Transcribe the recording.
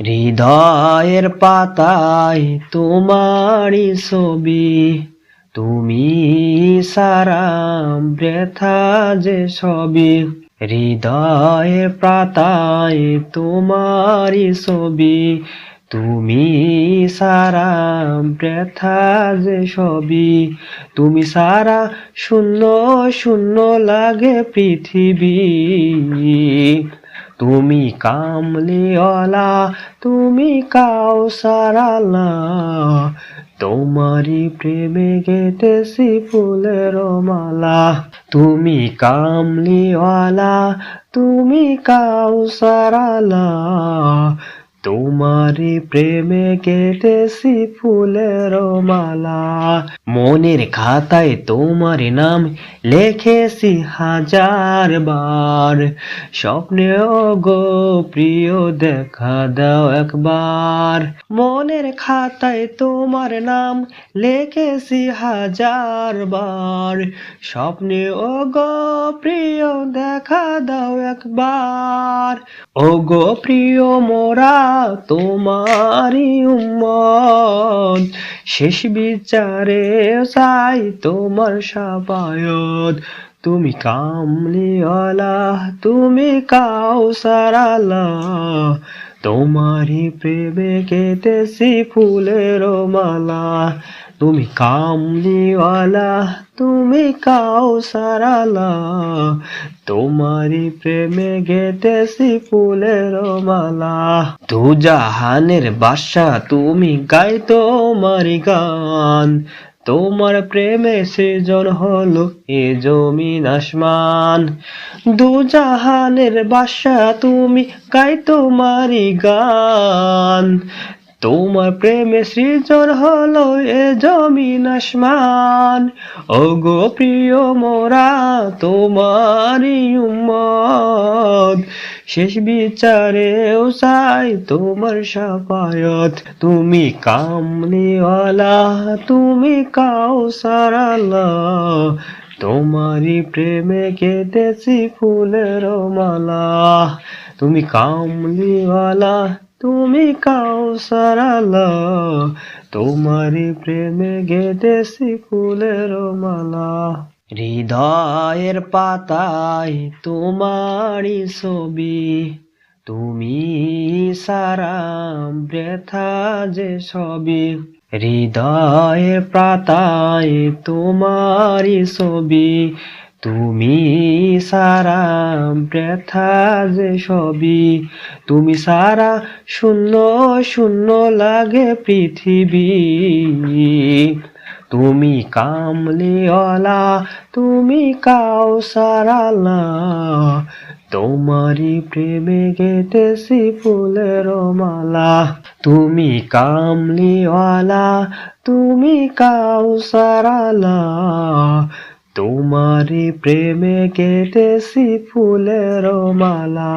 হৃদয়ের পাতায় তোমারই ছবি। তুমি সারা ব্যথা যে সবই হৃদয়ের পাতায় তোমারই ছবি। তুমি সারা ব্যথা যে সবই তুমি সারা শূন্য শূন্য লাগে পৃথিবী। তুমি কামলিওয়ালা তুমি কাউ সারালা। তোমারই প্রেমে গেতেছি ফুলের মালা। তুমি কামলিওয়ালা তুমি কাউ তোমারই প্রেমে কেটেছি ফুলের মালা। মনের খাতায় তোমার নাম লিখেছি হাজার বার। স্বপ্নে গো প্রিয়, দেখা দাও একবার। মনের খাতায় তোমার নাম লেখেছি হাজার বার। স্বপ্নে গো প্রিয়, দেখা দাও একবার। ও গো প্রিয়, মোরা তোমারই উম্মত। শেষ বিচারে চাই তোমার সাপায়ত তুমি কামলি আলাহ তুমি কাউ সারালাহ তোমারি প্রেমে কেতেছি ফুলের মালা। তুমি কামলিওয়ালা, তুমি কাউসারালা তোমারই প্রেমে গেতেছি ফুলের মালা। তু জাহানের বাসা তুমি গাই তোমার গান। তোমার প্রেমে সৃজন হলো এ জমিন আসমান। দু জাহানের বাসা তুমি গাই তোমারই গান। তোমার প্রেমে সৃজন হলো এ জমিন আসমান। ও গো প্রিয় মোরা, তোমারই উম্মত। শেষ বিচারেও চাই তোমার সাফায়ত। তুমি কামলিওয়ালা, তুমি কাউ সারালা তোমারই প্রেমে কেটেছি ফুলের মালা। তুমি কামলিওয়ালা তুমি কাউসারালা তোমারই প্রেমে গেতেছি ফুলের মালা। হৃদয়ের পাতায় তোমারই ছবি, তুমি সারা ব্যথা যে সবই। হৃদয়ের পাতায় তোমারই ছবি তুমি সারা ব্যথা যে সবই, তুমি সারা শূন্য শূন্য লাগে পৃথিবী। তুমি কামলিওয়ালা, তুমি কাউ সারালা, তোমারই প্রেমে গেতেছি ফুলের মালা। তুমি কামলিওয়ালা, তুমি কাউ সারালা তোমারই প্রেমে কেটেছি ফুলের মালা।